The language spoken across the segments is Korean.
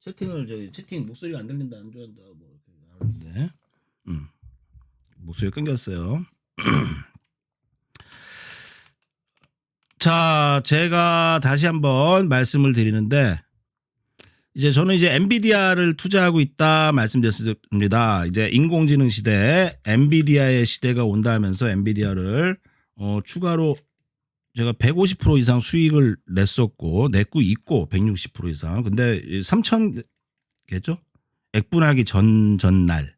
채팅을 저기 채팅 목소리가 안 들린다 안 좋아한다 뭐 이렇게 하는데 음. 목소리 끊겼어요. 자, 제가 다시 한번 말씀을 드리는데 이제 저는 이제 엔비디아를 투자하고 있다 말씀드렸습니다. 이제 인공지능 시대, 엔비디아의 시대가 온다 하면서 엔비디아를 어, 추가로 제가 150% 이상 수익을 냈었고 냈고 있고 160% 이상. 근데 3천 개죠? 액분하기 전 전날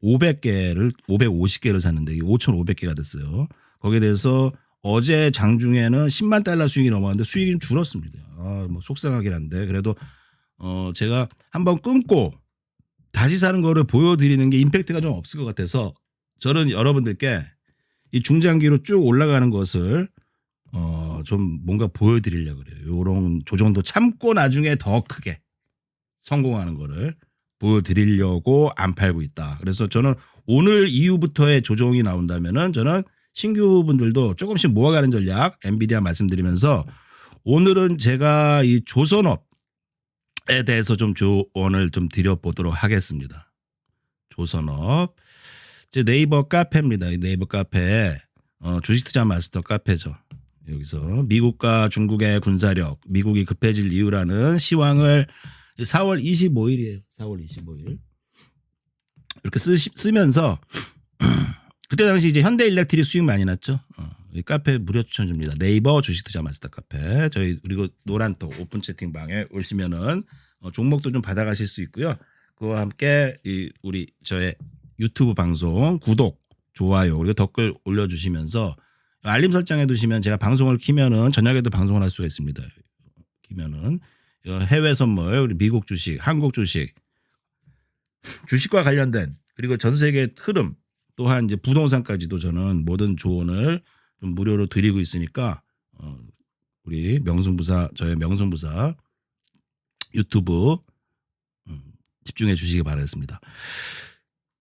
500개를 550개를 샀는데 이게 5,500개가 됐어요. 거기에 대해서 어제 장중에는 10만 달러 수익이 넘어갔는데 수익이 좀 줄었습니다. 아, 뭐 속상하긴 한데 그래도 어 제가 한번 끊고 다시 사는 거를 보여드리는 게 임팩트가 좀 없을 것 같아서 저는 여러분들께 이 중장기로 쭉 올라가는 것을 어 좀 뭔가 보여드리려고 그래요. 요런 조정도 참고 나중에 더 크게 성공하는 거를 보여드리려고 안 팔고 있다. 그래서 저는 오늘 이후부터의 조정이 나온다면은 저는 신규 분들도 조금씩 모아가는 전략 엔비디아 말씀드리면서 오늘은 제가 이 조선업에 대해서 좀 조언을 좀 드려보도록 하겠습니다. 조선업. 이제 네이버 카페입니다. 이 네이버 카페 어, 주식 투자 마스터 카페죠. 여기서 미국과 중국의 군사력, 미국이 급해질 이유라는 시황을 4월 25일이에요. 4월 25일. 이렇게 쓰, 쓰면서 그때 당시 이제 현대 일렉트릭 수익 많이 났죠. 어, 이 카페 무료 추천 줍니다. 네이버 주식 투자 마스터 카페. 저희 그리고 노란톡 오픈 채팅방에 오시면은 어, 종목도 좀 받아가실 수 있고요. 그와 함께 이 우리 저의 유튜브 방송 구독, 좋아요 그리고 댓글 올려주시면서 알림 설정해 두시면 제가 방송을 키면은 저녁에도 방송을 할 수가 있습니다. 키면은 어, 해외 선물, 미국 주식, 한국 주식, 주식과 관련된 그리고 전 세계 흐름 또한 이제 부동산까지도 저는 모든 조언을 좀 무료로 드리고 있으니까 어, 우리 명승부사 저의 명승부사 유튜브 음, 집중해 주시기 바라겠습니다.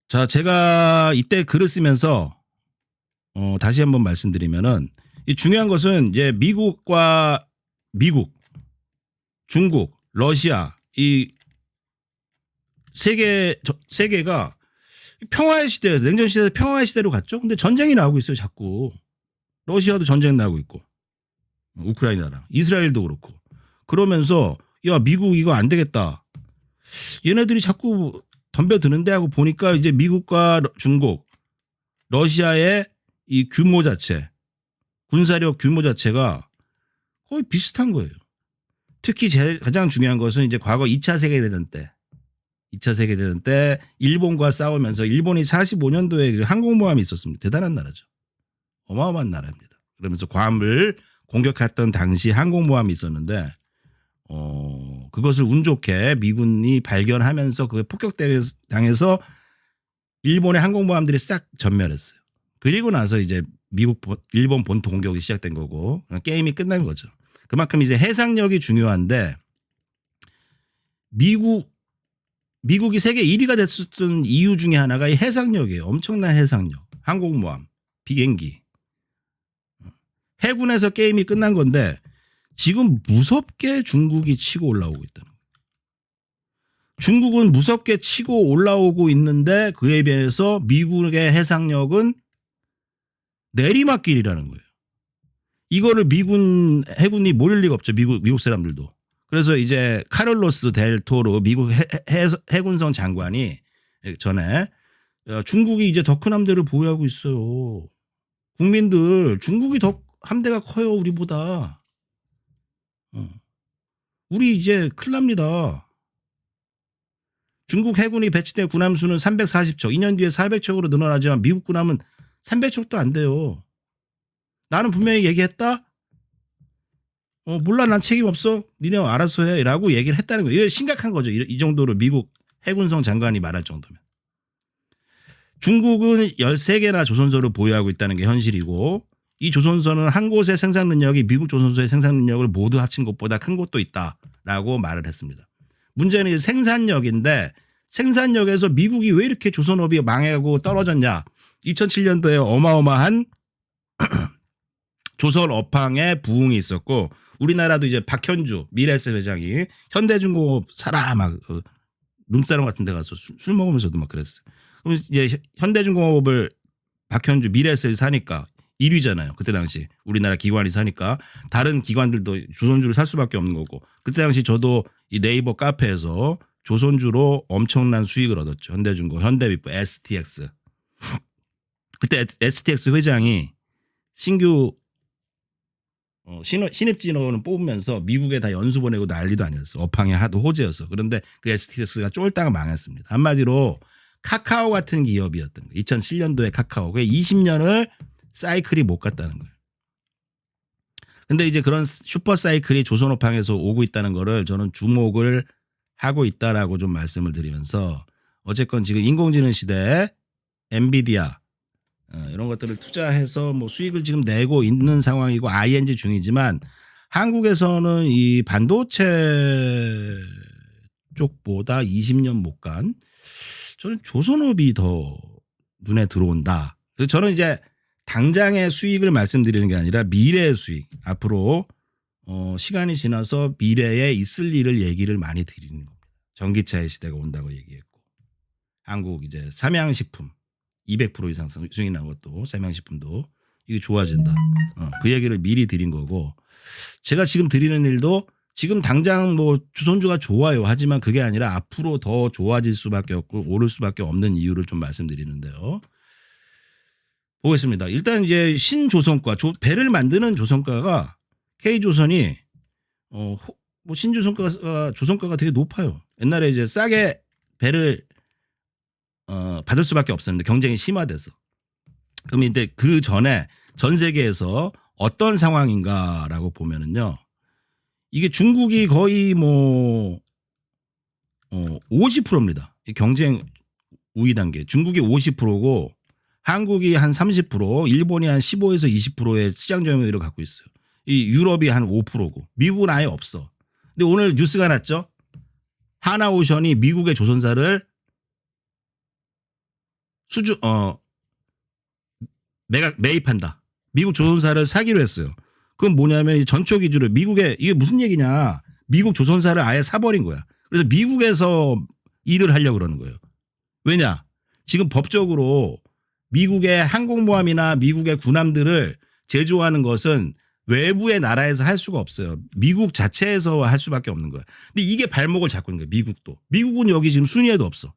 자, 제가 이때 글을 쓰면서 어, 다시 한번 말씀드리면은 이 중요한 것은 이제 미국과 미국, 중국, 러시아 이 세계 저- 세계가 평화의 시대에서 냉전 시대에서 평화의 시대로 갔죠. 근데 전쟁이 나오고 있어요, 자꾸. 러시아도 전쟁 나고 있고. 우크라이나랑 이스라엘도 그렇고. 그러면서 야, 미국 이거 안 되겠다. 얘네들이 자꾸 덤벼드는데 하고 보니까 이제 미국과 러- 중국, 러시아의 이 규모 자체, 군사력 규모 자체가 거의 비슷한 거예요. 특히 제 가장 중요한 것은 이제 과거 2차 세계대전 때 2차 세계대전 때 일본과 싸우면서 일본이 45년도에 그 항공모함이 있었습니다. 대단한 나라죠. 어마어마한 나라입니다. 그러면서 괌을 공격했던 당시 항공모함이 있었는데 어 그것을 운 좋게 미군이 발견하면서 그 폭격당해서 일본의 항공모함들이 싹 전멸했어요. 그리고 나서 이제 미국 본- 일본 본토 공격이 시작된 거고 게임이 끝난 거죠. 그만큼 이제 해상력이 중요한데 미국 미국이 세계 1위가 됐었던 이유 중에 하나가 이 해상력이에요. 엄청난 해상력. 항공모함, 비행기. 해군에서 게임이 끝난 건데 지금 무섭게 중국이 치고 올라오고 있다는 거예요. 중국은 무섭게 치고 올라오고 있는데 그에 비해서 미국의 해상력은 내리막길이라는 거예요. 이거를 미군 해군이 모를 리가 없죠. 미국 미국 사람들도. 그래서 이제 카를로스 델 토로 미국 해, 해, 해군성 장관이 전에 야, 중국이 이제 더 큰 함대를 보유하고 있어요. 국민들 중국이 더 함대가 커요 우리보다. 어. 우리 이제 큰일 납니다. 중국 해군이 배치된 군함 수는 340척, 2년 뒤에 400척으로 늘어나지만 미국 군함은 300척도 안 돼요. 나는 분명히 얘기했다. 어, 몰라 난 책임 없어. 니네 알아서 해라고 얘기를 했다는 거예요. 심각한 거죠. 이, 이 정도로 미국 해군성 장관이 말할 정도면. 중국은 13개나 조선소를 보유하고 있다는 게 현실이고 이 조선소는 한 곳의 생산 능력이 미국 조선소의 생산 능력을 모두 합친 것보다 큰 곳도 있다라고 말을 했습니다. 문제는 생산력인데 생산력에서 미국이 왜 이렇게 조선업이 망해가고 떨어졌냐? 2007년도에 어마어마한 조선 업황의 부흥이 있었고 우리나라도 이제 박현주 미래에셋 회장이 현대중공업 사라 막 어, 룸사롱 같은 데 가서 술, 술 먹으면서도 막 그랬어요. 그럼 이제 현- 현대중공업을 박현주 미래에셋이 사니까 1위잖아요. 그때 당시 우리나라 기관이 사니까 다른 기관들도 조선주를 살 수밖에 없는 거고 그때 당시 저도 이 네이버 카페에서 조선주로 엄청난 수익을 얻었죠. 현대중공, 현대비프, STX. 그때 STX 회장이 신규 어, 신호, 신입진호는 뽑으면서 미국에 다 연수 보내고 난리도 아니었어. 업황이 하도 호재였어. 그런데 그 STX가 쫄딱 망했습니다. 한마디로 카카오 같은 기업이었던 거예요. 2007년도에 카카오. 그게 20년을 사이클이 못 갔다는 거예요. 근데 이제 그런 슈퍼 사이클이 조선업황에서 오고 있다는 거를 저는 주목을 하고 있다라고 좀 말씀을 드리면서 어쨌건 지금 인공지능 시대에 엔비디아 어, 이런 것들을 투자해서 뭐 수익을 지금 내고 있는 상황이고 ING 중이지만 한국에서는 이 반도체 쪽보다 20년 못 간 저는 조선업이 더 눈에 들어온다. 그래서 저는 이제 당장의 수익을 말씀드리는 게 아니라 미래의 수익 앞으로 어, 시간이 지나서 미래에 있을 일을 얘기를 많이 드리는 겁니다. 전기차의 시대가 온다고 얘기했고 한국 이제 삼양식품 200% 이상 수익이 난 것도 삼양식품도 이게 좋아진다. 어, 그 얘기를 미리 드린 거고 제가 지금 드리는 일도 지금 당장 뭐 주선주가 좋아요. 하지만 그게 아니라 앞으로 더 좋아질 수밖에 없고 오를 수밖에 없는 이유를 좀 말씀드리는데요. 보겠습니다. 일단 이제 신조선가 조- 배를 만드는 조선가가 K조선이 어, 호- 뭐 신조선가가 조선가가 되게 높아요. 옛날에 이제 싸게 배를 어, 받을 수밖에 없었는데 경쟁이 심화돼서. 그럼 이제 그 전에 전 세계에서 어떤 상황인가라고 보면은요. 이게 중국이 거의 뭐 어, 50%입니다. 경쟁 우위 단계. 중국이 50%고 한국이 한 30%, 일본이 한 15에서 20%의 시장 점유율을 갖고 있어요. 이 유럽이 한 5%고 미국은 아예 없어. 근데 오늘 뉴스가 났죠. 하나오션이 미국의 조선사를 수주 어 매각 매입한다. 미국 조선사를 사기로 했어요. 그건 뭐냐면 이 전초 기준으로 미국에 이게 무슨 얘기냐? 미국 조선사를 아예 사버린 거야. 그래서 미국에서 일을 하려고 그러는 거예요. 왜냐? 지금 법적으로 미국의 항공모함이나 미국의 군함들을 제조하는 것은 외부의 나라에서 할 수가 없어요. 미국 자체에서 할 수밖에 없는 거야. 근데 이게 발목을 잡고 있는 거예요. 미국도. 미국은 여기 지금 순위에도 없어.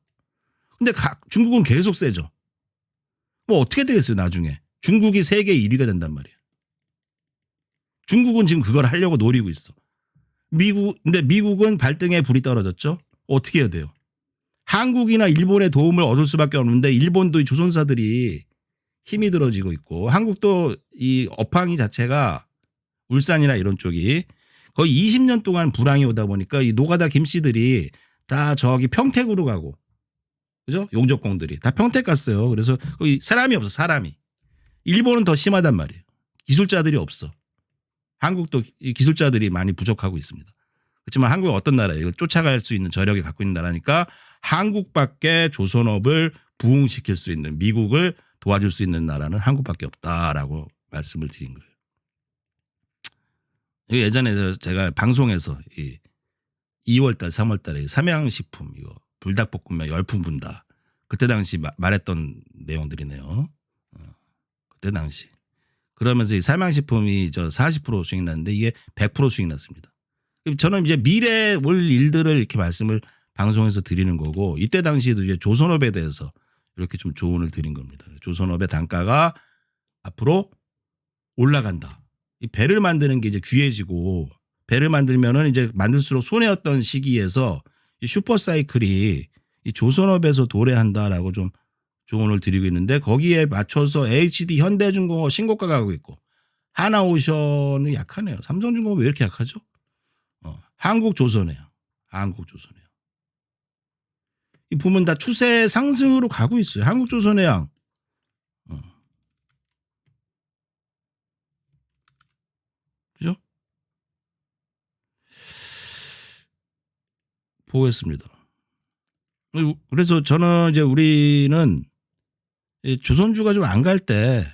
근데 가- 중국은 계속 세죠. 뭐 어떻게 되겠어요, 나중에. 중국이 세계 1위가 된단 말이에요. 중국은 지금 그걸 하려고 노리고 있어. 미국, 근데 미국은 발등에 불이 떨어졌죠? 어떻게 해야 돼요? 한국이나 일본의 도움을 얻을 수밖에 없는데 일본도 이 조선사들이 힘이 들어지고 있고 한국도 이 업황이 자체가 울산이나 이런 쪽이 거의 20년 동안 불황이 오다 보니까 이 노가다 김씨들이 다 저기 평택으로 가고 그죠? 용접공들이 다 평택 갔어요. 그래서 거기 사람이 없어 사람이. 일본은 더 심하단 말이에요. 기술자들이 없어. 한국도 이 기술자들이 많이 부족하고 있습니다. 그렇지만 한국은 어떤 나라예요? 이거 쫓아갈 수 있는 저력이 갖고 있는 나라니까 한국밖에 조선업을 부흥시킬 수 있는 미국을 도와줄 수 있는 나라는 한국밖에 없다라고 말씀을 드린 거예요. 예전에 제가 방송에서 이 2월달, 3월달에 삼양식품 이거 불닭볶음면 열풍 분다. 그때 당시 마- 말했던 내용들이네요. 어, 그때 당시. 그러면서 이 삼양식품이 저 40% 수익 났는데 이게 100% 수익 났습니다. 저는 이제 미래에 올 일들을 이렇게 말씀을 방송에서 드리는 거고 이때 당시에도 이제 조선업에 대해서 이렇게 좀 조언을 드린 겁니다. 조선업의 단가가 앞으로 올라간다. 이 배를 만드는 게 이제 귀해지고 배를 만들면은 이제 만들수록 손해였던 시기에서 이 슈퍼 사이클이 이 조선업에서 도래한다라고 좀 조언을 드리고 있는데 거기에 맞춰서 HD 현대중공업 신고가 가고 있고 하나오션은 약하네요. 삼성중공업 왜 이렇게 약하죠? 어, 한국조선해요. 한국조선해요. 이 보면 다 추세 상승으로 가고 있어요. 한국조선해양. 어. 그죠? 보겠습니다. 그래서 저는 이제 우리는 이 조선주가 좀 안 갈 때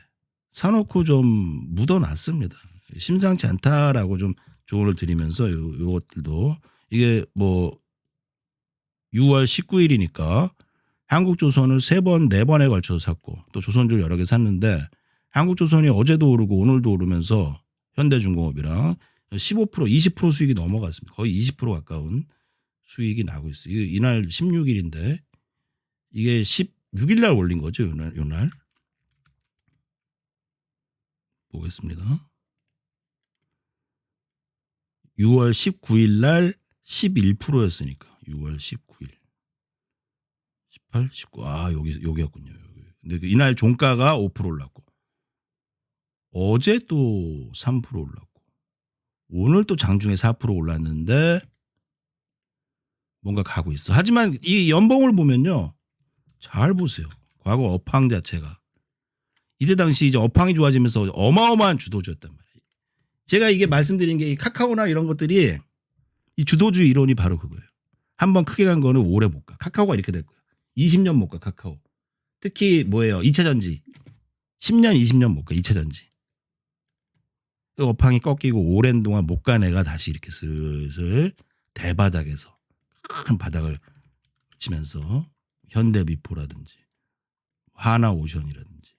사놓고 좀 묻어놨습니다. 심상치 않다라고 좀 조언을 드리면서 요, 요것들도 이게 뭐 6월 19일이니까 한국조선을 세 번, 네 번에 걸쳐서 샀고 또 조선주를 여러 개 샀는데 한국조선이 어제도 오르고 오늘도 오르면서 현대중공업이랑 15% 20% 수익이 넘어갔습니다. 거의 20% 가까운 수익이 나고 있어요. 이날 16일인데 이게 16일 날 올린 거죠. 요날. 요날. 보겠습니다. 6월 19일 날 11%였으니까 6월 19일 18, 19. 아, 여기 여기였군요. 여기. 근데 그 이날 종가가 5% 올랐고 어제 또 3% 올랐고 오늘 또 장중에 4% 올랐는데 뭔가 가고 있어. 하지만 이 연봉을 보면요. 잘 보세요. 과거 업황 자체가 이때 당시 이제 업황이 좋아지면서 어마어마한 주도주였단 말이에요. 제가 이게 말씀드린 게 이 카카오나 이런 것들이 이 주도주 이론이 바로 그거예요. 한번 크게 간 거는 오래 못 가. 카카오가 이렇게 될 거야. 20년 못 가, 카카오. 특히 뭐예요? 2차 전지. 10년, 20년 못 가, 2차 전지. 그 업황이 꺾이고 오랜 동안 못 간 애가 다시 이렇게 슬슬 대바닥에서 큰 바닥을 치면서 현대미포라든지 하나 오션이라든지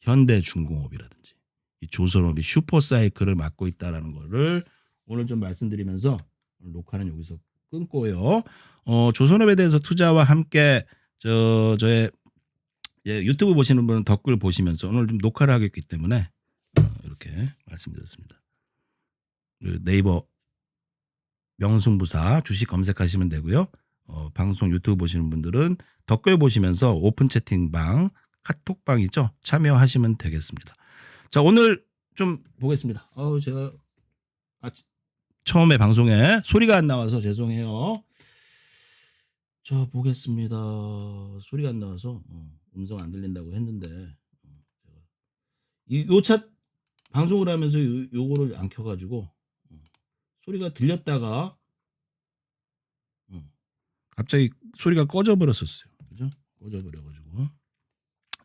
현대 중공업이라든지 이 조선업이 슈퍼 사이클을 맞고 있다라는 거를 오늘 좀 말씀드리면서 오늘 녹화는 여기서 끊고요. 어, 조선업에 대해서 투자와 함께 저 저의 예, 유튜브 보시는 분은 댓글 보시면서 오늘 좀 녹화를 하겠기 때문에 어, 이렇게 말씀드렸습니다. 그리고 네이버 명승부사 주식 검색하시면 되고요. 어, 방송 유튜브 보시는 분들은 댓글 보시면서 오픈 채팅방 카톡방 있죠? 참여하시면 되겠습니다. 자 오늘 좀 보겠습니다. 어우 제가 아, 처음에 방송에 소리가 안 나와서 죄송해요. 자 보겠습니다. 소리가 안 나와서 어, 음성 안 들린다고 했는데 이요차 방송을 하면서 요, 요거를 안 켜가지고 어, 소리가 들렸다가 어, 갑자기 소리가 꺼져 버렸었어요. 그죠? 꺼져 버려가지고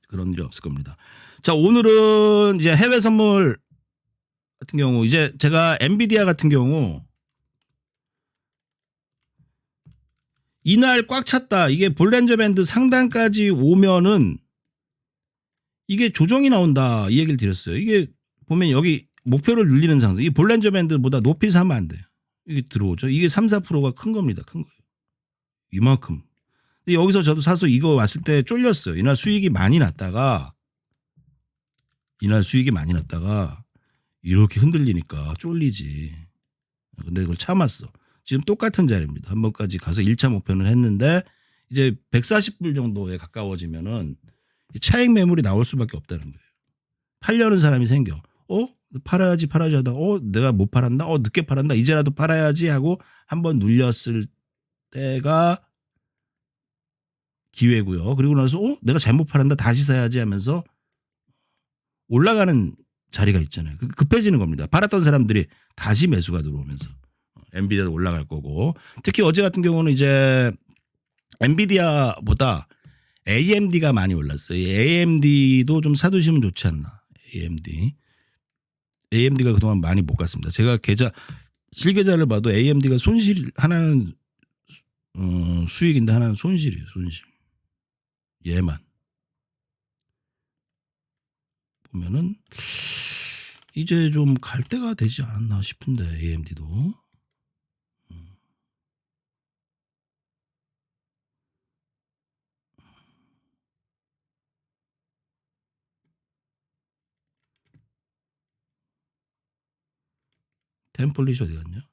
그런 일이 없을 겁니다. 자 오늘은 이제 해외 선물 같은 경우 이제 제가 엔비디아 같은 경우 이날 꽉 찼다. 이게 볼렌저 밴드 상단까지 오면은 이게 조정이 나온다. 이 얘기를 드렸어요. 이게 보면 여기 목표를 늘리는 상승. 이 볼렌저 밴드보다 높이 사면 안 돼요. 이게 들어오죠. 이게 3, 4%가 큰 겁니다. 큰 거예요. 이만큼. 여기서 저도 사서 이거 왔을 때 쫄렸어요. 이날 수익이 많이 났다가 이날 수익이 많이 났다가 이렇게 흔들리니까 쫄리지. 근데 그걸 참았어. 지금 똑같은 자리입니다. 한 번까지 가서 1차 목표는 했는데 이제 140불 정도에 가까워지면은 이 차익 매물이 나올 수밖에 없다는 거예요. 팔려는 사람이 생겨. 어? 팔아야지 팔아야지 하다가 어 내가 못 팔았나? 어 늦게 팔았나? 이제라도 팔아야지 하고 한번 눌렸을 때가 기회고요. 그리고 나서 어 내가 잘못 팔았나? 다시 사야지 하면서 올라가는 자리가 있잖아요. 그- 급해지는 겁니다. 팔았던 사람들이 다시 매수가 들어오면서 엔비디아도 올라갈 거고 특히 어제 같은 경우는 이제 엔비디아보다 AMD가 많이 올랐어요. 이 AMD도 좀 사두시면 좋지 않나. AMD. AMD가 그동안 많이 못 갔습니다. 제가 계좌 실계좌를 봐도 AMD가 손실 하나는 어, 수익인데 하나는 손실이에요. 손실. 얘만 보면은 이제 좀 갈 때가 되지 않았나 싶은데 AMD도 어디 갔냐?